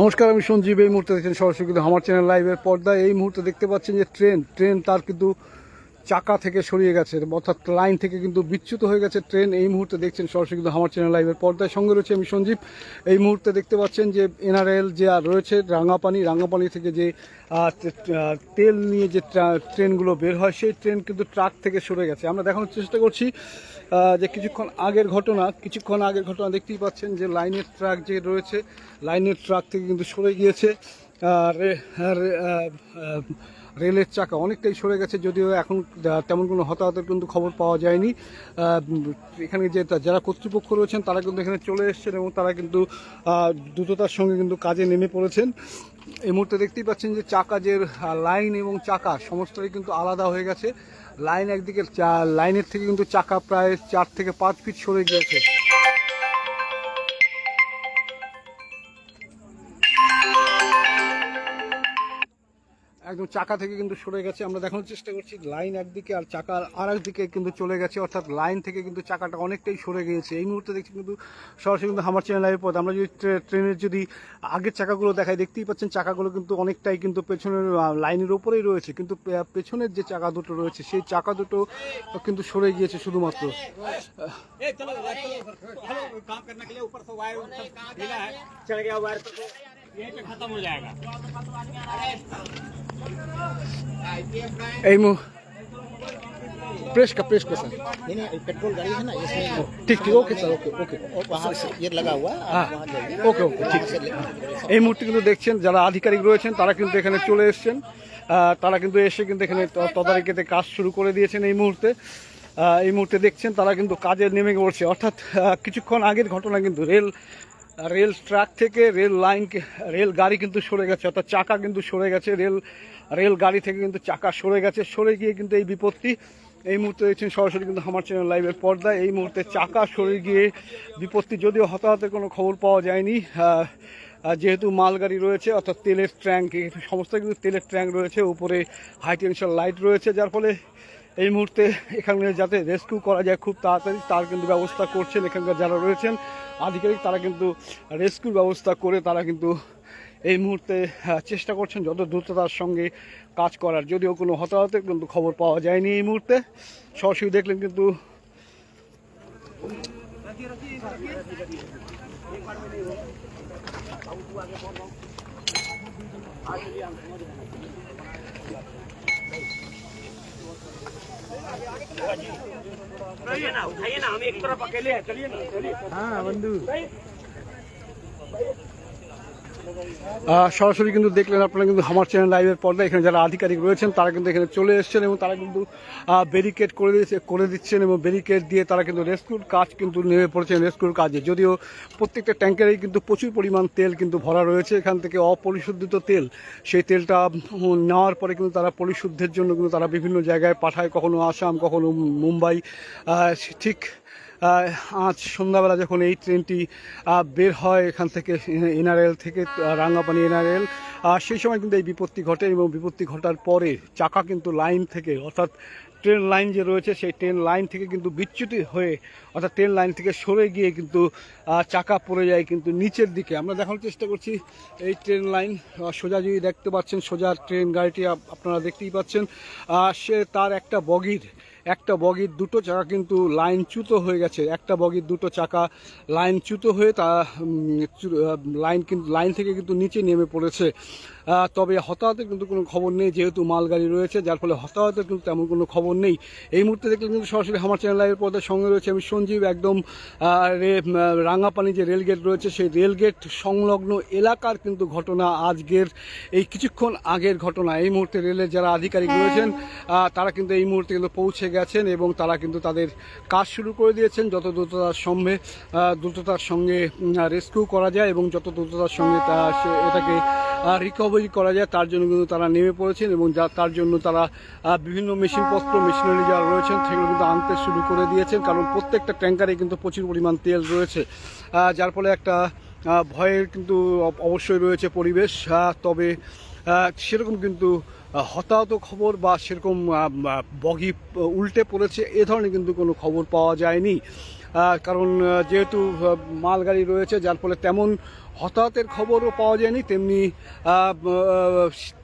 নমস্কার, আমি সঞ্জীব। এই মুহূর্তে দেখছেন সরাসরি কিন্তু আমার চ্যানেল লাইভের পর্দায়। এই মুহূর্তে দেখতে পাচ্ছেন যে ট্রেন ট্রেন তার কিন্তু চাকা থেকে সরিয়ে গেছে অর্থাৎ লাইন থেকে কিন্তু বিচ্যুত হয়ে গেছে ট্রেন এই মুহূর্তে দেখছেন সরাসরি কিন্তু আমার চ্যানেল লাইভের পর্দায় সঙ্গে রয়েছে আমি সঞ্জীব। এই মুহূর্তে দেখতে পাচ্ছেন যে এনআরএল যে আর রয়েছে রাঙাপানি রাঙাপানি থেকে যে তেল নিয়ে যে ট্রেনগুলো বের হয় সেই ট্রেন কিন্তু ট্রাক থেকে সরে গেছে। আমরা দেখানোর চেষ্টা করছি যে কিছুক্ষণ আগের ঘটনা কিছুক্ষণ আগের ঘটনা দেখতেই পাচ্ছেন যে লাইনের ট্রাক যে রয়েছে লাইনের ট্রাক থেকে কিন্তু সরে গিয়েছে। আহ, রে- রে- আহ, আহ, রেলের চাকা অনেকটাই সরে গেছে, যদিও এখন তেমন কোনো হতাহতের কিন্তু খবর পাওয়া যায়নি। এখানে যে যারা কর্তৃপক্ষ রয়েছেন, তারা কিন্তু এখানে চলে এসছেন এবং তারা কিন্তু দ্রুততার সঙ্গে কিন্তু কাজে নেমে পড়েছেন। এই মুহূর্তে দেখতেই পাচ্ছেন যে চাকা যে লাইন এবং চাকা সমস্তটাই কিন্তু আলাদা হয়ে গেছে। লাইন একদিকে লাইনের থেকে কিন্তু চাকা প্রায় চার থেকে পাঁচ ফিট সরে গিয়েছে। একদম চাকা থেকে কিন্তু সরে গেছে আমরা দেখানোর চেষ্টা করছি লাইন একদিকে আর চাকা আর একদিকে কিন্তু চলে গেছে অর্থাৎ লাইন থেকে কিন্তু চাকাটা অনেকটাই সরে গিয়েছে এই মুহূর্তে দেখছি কিন্তু সরাসরি কিন্তু আমার চ্যানেল লাইভের পথ আমরা যদি ট্রে- ট্রেনের যদি আগের চাকাগুলো দেখাই দেখতেই পাচ্ছেন চাকাগুলো কিন্তু অনেকটাই কিন্তু পেছনের আহ, লাইনের ওপরেই রয়েছে কিন্তু পে- পেছনের যে চাকা দুটো রয়েছে সেই চাকা দুটো কিন্তু সরে গিয়েছে শুধুমাত্র ए चलो चलो चलो काम करने के लिए ऊपर से वायर सब ढीला है चल गया वायर तो यहीं पे खत्म हो जाएगा এই মু प्रेस का प्रेस का सर नहीं नहीं पेट्रोल गाड़ी है ना इसमें ठीक ठीक ओके सर ओके ओके और वहाँ से ये लगा हुआ है हाँ आप वहाँ जाइए ओके ओके ठीक से ले- এই মুহূর্তে কিন্তু দেখছেন যারা আধিকারিক রয়েছেন তারা কিন্তু এখানে চলে এসেছেন আহ, তারা কিন্তু এসে কিন্তু এখানে ত- তদারকিতে কাজ শুরু করে দিয়েছেন এই মুহূর্তে আহ, এই মুহূর্তে দেখছেন তারা কিন্তু কাজে নেমে পড়ছে অর্থাৎ আহ, কিছুক্ষণ আগের ঘটনা কিন্তু রেল রেল ট্র্যাক থেকে রেল লাইন রেল গাড়ি কিন্তু সরে গেছে, অর্থাৎ চাকা কিন্তু সরে গেছে, রেল রেল গাড়ি থেকে কিন্তু চাকা সরে গেছে, সরে গিয়ে কিন্তু এই বিপত্তি। এই মুহূর্তে দেখছেন সরাসরি কিন্তু আমার চ্যানেল লাইভের পর্দায়। এই মুহূর্তে চাকা সরে গিয়ে বিপত্তি, যদিও হতাহতের কোনো খবর পাওয়া যায়নি। যেহেতু মালগাড়ি রয়েছে, অর্থাৎ তেলের ট্যাঙ্ক সমস্ত কিন্তু তেলের ট্যাঙ্ক রয়েছে, উপরে হাই টেনশন লাইট রয়েছে, যার ফলে এই মুহূর্তে এখানে যাতে রেস্কিউ করা যায় খুব তাড়াতাড়ি, তার কিন্তু ব্যবস্থা করছেন এখানকার যারা রয়েছেন। আধিকারিক, তারা কিন্তু রেস্কিউর ব্যবস্থা করে তারা কিন্তু এই মুহূর্তে চেষ্টা করছেন যত দ্রুততার সঙ্গে কাজ করার। যদিও কোনো হতাহতের কিন্তু খবর পাওয়া যায়নি এই মুহূর্তে। সরাসরি দেখলেন কিন্তু ना उठाइए ना हम एक तरफ़ अकेले हैं चलिए ना चलिए। हाँ बंधु। সরাসরি কিন্তু দেখলেন আপনারা কিন্তু আমার চ্যানেল লাইভের পর্দায় এখানে যারা আধিকারিক রয়েছেন, তারা কিন্তু এখানে চলে এসেছেন এবং তারা কিন্তু ব্যারিকেড করে দিয়েছে, করে দিচ্ছেন এবং ব্যারিকেড দিয়ে তারা কিন্তু রেস্কিউর কাজ কিন্তু নেমে পড়েছেন রেস্কিউর কাজে। যদিও প্রত্যেকটা ট্যাঙ্কারেই কিন্তু প্রচুর পরিমাণ তেল কিন্তু ভরা রয়েছে। এখান থেকে অপরিশোধিত তেল, সেই তেলটা নেওয়ার পরে কিন্তু তারা পরিশুদ্ধের জন্য কিন্তু তারা বিভিন্ন জায়গায় পাঠায়, কখনো আসাম, কখনো মুম্বাই ঠিক আজ সন্ধ্যাবেলা যখন এই ট্রেনটি বের হয় এখান থেকে এনআরএল থেকে রাঙ্গাপানি এনআরএল সেই সময় কিন্তু এই বিপত্তি ঘটে এবং বিপত্তি ঘটার পরে চাকা কিন্তু লাইন থেকে, অর্থাৎ ট্রেন লাইন যে রয়েছে সেই ট্রেন লাইন থেকে কিন্তু বিচ্যুতি হয়ে, অর্থাৎ ট্রেন লাইন থেকে সরে গিয়ে কিন্তু চাকা পড়ে যায় কিন্তু নিচের দিকে। আমরা দেখানোর চেষ্টা করছি এই ট্রেন লাইন সোজা যদি দেখতে পাচ্ছেন, সোজা ট্রেন গাড়িটি আপনারা দেখতেই পাচ্ছেন সে তার একটা বগির একটা বগির দুটো চাকা কিন্তু লাইনচ্যুত হয়ে গেছে। একটা বগির দুটো চাকা লাইনচ্যুত হয়ে তা লাইন কিন্তু লাইন থেকে কিন্তু নিচে নেমে পড়েছে। তবে হতাহতের কিন্তু কোনো খবর নেই যেহেতু মালগাড়ি রয়েছে যার ফলে হতাহতের কিন্তু তেমন কোনো খবর নেই। এই মুহূর্তে দেখলে কিন্তু সরাসরি আমার চ্যানেল লাইভের পর্দার সঙ্গে রয়েছে আমি সঞ্জীব একদম রে- রাঙাপানি যে রেলগেট রয়েছে সেই রেলগেট সংলগ্ন এলাকার কিন্তু ঘটনা আজকের এই কিছুক্ষণ আগের ঘটনা। এই মুহূর্তে রেলের যারা আধিকারিক রয়েছেন তারা কিন্তু এই মুহূর্তে কিন্তু পৌঁছে গেছেন এবং তারা কিন্তু তাদের কাজ শুরু করে দিয়েছেন। যত দ্রুততার সঙ্গে দ্রুততার সঙ্গে রেস্কিউ করা যায় এবং যত দ্রুততার সঙ্গে এটাকে রিকভারি করা যায়, তার জন্য কিন্তু তারা নেমে পড়েছেন এবং যা, তার জন্য তারা বিভিন্ন মেশিনপত্র, মেশিনারি যারা রয়েছেন, সেগুলো কিন্তু আনতে শুরু করে দিয়েছেন। কারণ প্রত্যেকটা ট্যাঙ্কারে কিন্তু প্রচুর পরিমাণ তেল রয়েছে যার ফলে একটা ভয়ের কিন্তু অবশ্যই রয়েছে পরিবেশ। তবে সেরকম কিন্তু হতাহত খবর বা সেরকম বগি উল্টে পড়েছে, এ ধরনের কিন্তু কোনো খবর পাওয়া যায়নি। কারণ যেহেতু মালগাড়ি রয়েছে, যার ফলে তেমন হতাহতের খবরও পাওয়া যায়নি, তেমনি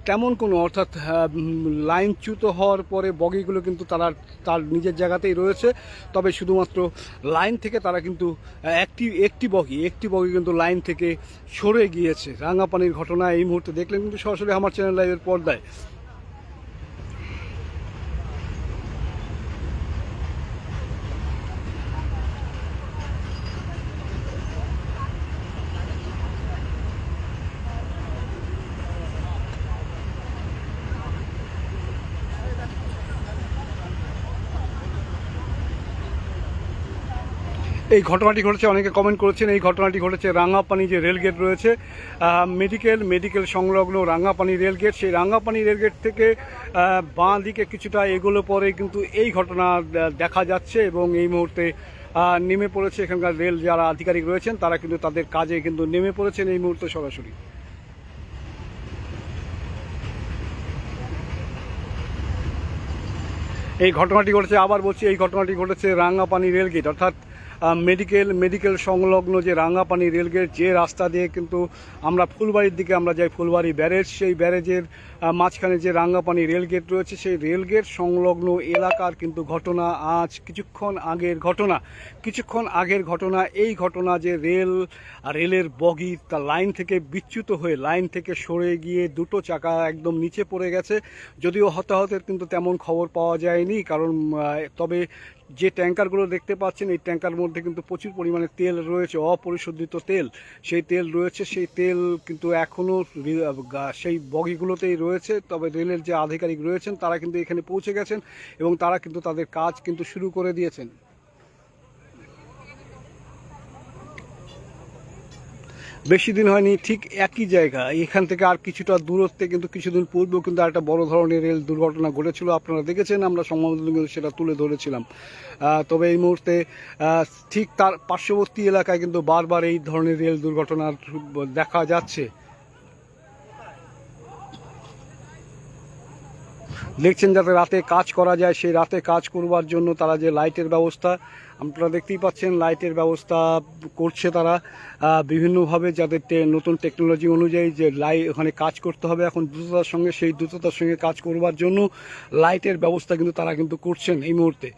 তেমন কোনো, অর্থাৎ লাইনচ্যুত হওয়ার পরে বগিগুলো কিন্তু তারা, তার নিজের জায়গাতেই রয়েছে। তবে শুধুমাত্র লাইন থেকে তারা কিন্তু একটি একটি বগি একটি বগি কিন্তু লাইন থেকে সরে গিয়েছে। রাঙাপানির ঘটনা এই মুহূর্তে দেখলেন কিন্তু সরাসরি আমার চ্যানেল লাইভের পর্দায়। এই ঘটনাটি ঘটেছে, অনেকে কমেন্ট করেছেন, এই ঘটনাটি ঘটেছে রাঙাপানি যে রেলগেট রয়েছে মেডিকেল মেডিকেল সংলগ্ন রাঙাপানি রেলগেট সেই রাঙাপানি রেলগেট থেকে বাঁ দিকে কিছুটা এগোলো পরে কিন্তু এই ঘটনা দেখা যাচ্ছে এবং এই মুহূর্তে নেমে পড়েছে এখানকার রেল যারা আধিকারিক রয়েছেন, তারা কিন্তু তাদের কাজে কিন্তু নেমে পড়েছেন এই মুহূর্তে সরাসরি। এই ঘটনাটি ঘটেছে, আবার বলছি, এই ঘটনাটি ঘটেছে রাঙ্গাপানি রেলগেট অর্থাৎ মেডিকেল মেডিকেল সংলগ্ন যে রাঙ্গাপানি রেলগেট, যে রাস্তা দিয়ে কিন্তু আমরা ফুলবাড়ির দিকে আমরা যাই, ফুলবাড়ি ব্যারেজ, সেই ব্যারেজের মাঝখানে যে রাঙ্গাপানি রেলগেট রয়েছে, সেই রেলগেট সংলগ্ন এলাকার কিন্তু ঘটনা আজ কিছুক্ষণ আগের ঘটনা। কিছুক্ষণ আগের ঘটনা, এই ঘটনা যে রেল রেলের বগি তা লাইন থেকে বিচ্যুত হয়ে, লাইন থেকে সরে গিয়ে দুটো চাকা একদম নিচে পড়ে গেছে। যদিও হতাহতের কিন্তু তেমন খবর পাওয়া যায়নি, কারণ তবে যে ট্যাঙ্কারগুলো দেখতে পাচ্ছেন, এই ট্যাঙ্কার মধ্যে কিন্তু প্রচুর পরিমাণে তেল রয়েছে, অপরিশোধিত তেল। সেই তেল রয়েছে, সেই তেল কিন্তু এখনও সেই বগিগুলোতেই রয়েছে। তবে রেলের যে আধিকারিক রয়েছেন, তারা কিন্তু এখানে পৌঁছে গেছেন এবং তারা কিন্তু তাদের কাজ কিন্তু শুরু করে দিয়েছেন। বেশি দিন হয়নি, ঠিক একই জায়গা। এখান থেকে আর কিছুটা দূরত্বে কিন্তু কিছুদিন পূর্বেও কিন্তু একটা বড় ধরনের রেল দুর্ঘটনা ঘটেছিল। আপনারা দেখেছেন, আমরা সম্ভবত কিন্তু সেটা তুলে ধরেছিলাম। তবে এই মুহূর্তে ঠিক তার পার্শ্ববর্তী এলাকায় কিন্তু বারবার এই ধরনের রেল দুর্ঘটনার দেখা যাচ্ছে। দেখছেন যাতে রাতে কাজ করা যায়, সেই রাতে কাজ করবার জন্য তারা যে লাইটের ব্যবস্থা, আপনারা দেখতেই পাচ্ছেন লাইটের ব্যবস্থা করছে তারা। বিভিন্নভাবে যাদের নতুন টেকনোলজি অনুযায়ী যে লাই, ওখানে কাজ করতে হবে, এখন দ্রুততার সঙ্গে, সেই দ্রুততার সঙ্গে কাজ করবার জন্য লাইটের ব্যবস্থা কিন্তু তারা কিন্তু করছেন এই মুহূর্তে।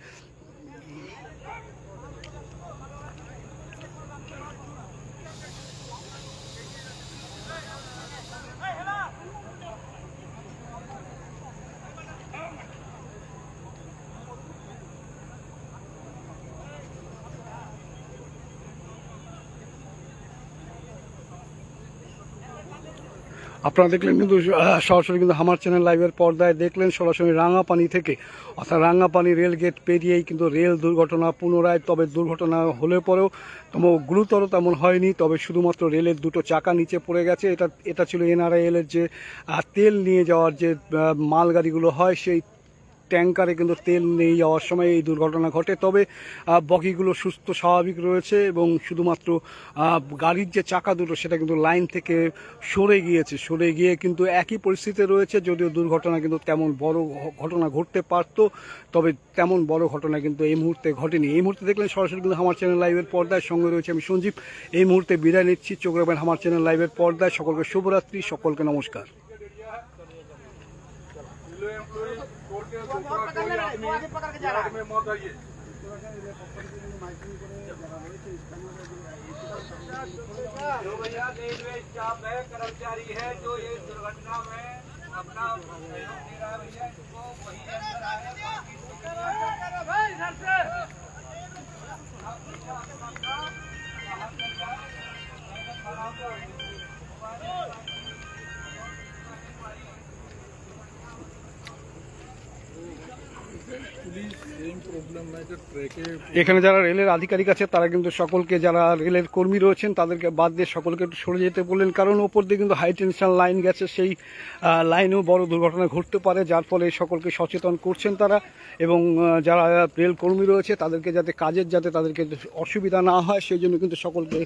আপনারা দেখলেন কিন্তু সরাসরি কিন্তু আমার চ্যানেল লাইভের পর্দায় দেখলেন, সরাসরি রাঙাপানি থেকে। অর্থাৎ রাঙাপানি রেল গেট পেরিয়েই কিন্তু রেল দুর্ঘটনা পুনরায়, তবে দুর্ঘটনা হলে পরেও তবে গুরুতর তেমন হয়নি, তবে শুধুমাত্র রেলের দুটো চাকা নিচে পড়ে গেছে। এটা এটা ছিল এনআরআইএলের যে তেল নিয়ে যাওয়ার যে মালগাড়িগুলো হয়, সেই ট্যাঙ্কারে কিন্তু তেল নিয়ে যাওয়ার সময় এই দুর্ঘটনা ঘটে। তবে বগিগুলো সুস্থ, স্বাভাবিক রয়েছে এবং শুধুমাত্র গাড়ির যে চাকা দুটো সেটা কিন্তু লাইন থেকে সরে গিয়েছে। সরে গিয়ে কিন্তু একই পরিস্থিতিতে রয়েছে, যদিও দুর্ঘটনা কিন্তু তেমন বড় ঘটনা ঘটতে পারতো, তবে তেমন বড় ঘটনা কিন্তু এই মুহূর্তে ঘটেনি। এই মুহূর্তে দেখলেন সরাসরি কিন্তু আমার চ্যানেল লাইভের পর্দায় সঙ্গে রয়েছে আমি সঞ্জীব। এই মুহূর্তে বিদায় নিচ্ছি, চোখ রাখবেন আমার চ্যানেল লাইভের পর্দায়। সকলকে শুভরাত্রি, সকলকে নমস্কার। जो भैया रेलवे स्टाफ है कर्मचारी है जो ये दुर्घटना में अपना सहयोग दे रहा है भैया इसको वही अंदर आए बाकी এখানে যারা রেলের আধিকারিক আছে, তারা কিন্তু সকলকে, যারা রেলের কর্মী রয়েছেন, তাদেরকে বাদ দিয়ে সকলকে একটু সরে যেতে বললেন। কারণ ওপর দিয়ে কিন্তু হাই টেনশন লাইন গেছে, সেই লাইনেও বড় দুর্ঘটনা ঘটতে পারে, যার ফলে সকলকে সচেতন করছেন তারা এবং যারা রেল কর্মী রয়েছে, তাদেরকে যাতে কাজের, যাতে তাদেরকে অসুবিধা না হয়, সেই জন্য কিন্তু সকলকে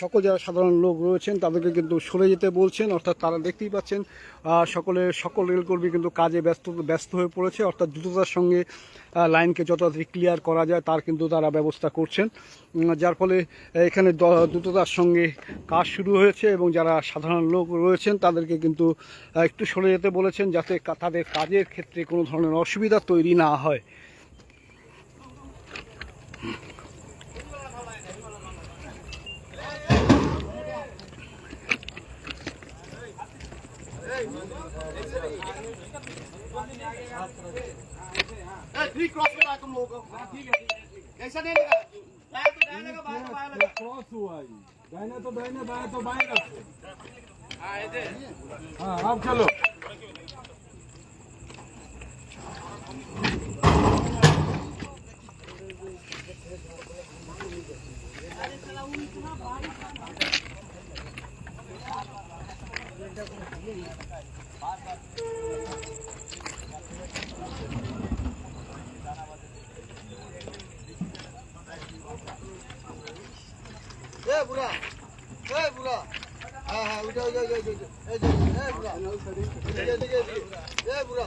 সকল যারা সাধারণ লোক রয়েছেন, তাদেরকে কিন্তু সরে যেতে বলছেন। অর্থাৎ তারা দেখতেই পাচ্ছেন সকলে, সকল রেলকর্মী কিন্তু কাজে ব্যস্ত ব্যস্ত হয়ে পড়েছে অর্থাৎ দ্রুততার সঙ্গে লাইনকে যত ক্লিয়ার করা যায়, তার কিন্তু তারা ব্যবস্থা করছেন। যার ফলে এখানে দ্রুততার সঙ্গে কাজ শুরু হয়েছে এবং যারা সাধারণ লোক রয়েছেন, তাদেরকে কিন্তু একটু সরে যেতে বলেছেন যাতে তাদের কাজের ক্ষেত্রে কোনো ধরনের অসুবিধা তৈরি না হয়। थ्री क्रॉस में तुम लोगों को कैसा नहीं लगा क्रॉस हुआ दाहिने तो दाहिने बाएँ तो बाएँ रखते हाँ आप हाँ, चलो अरे चला। वो इतना बारिश বুড়া এ বুড়া। হ্যাঁ হ্যাঁ ওইটা ওইটা ওইটা ওইটা এই বুড়া এদিকে বুড়া এ বুড়া।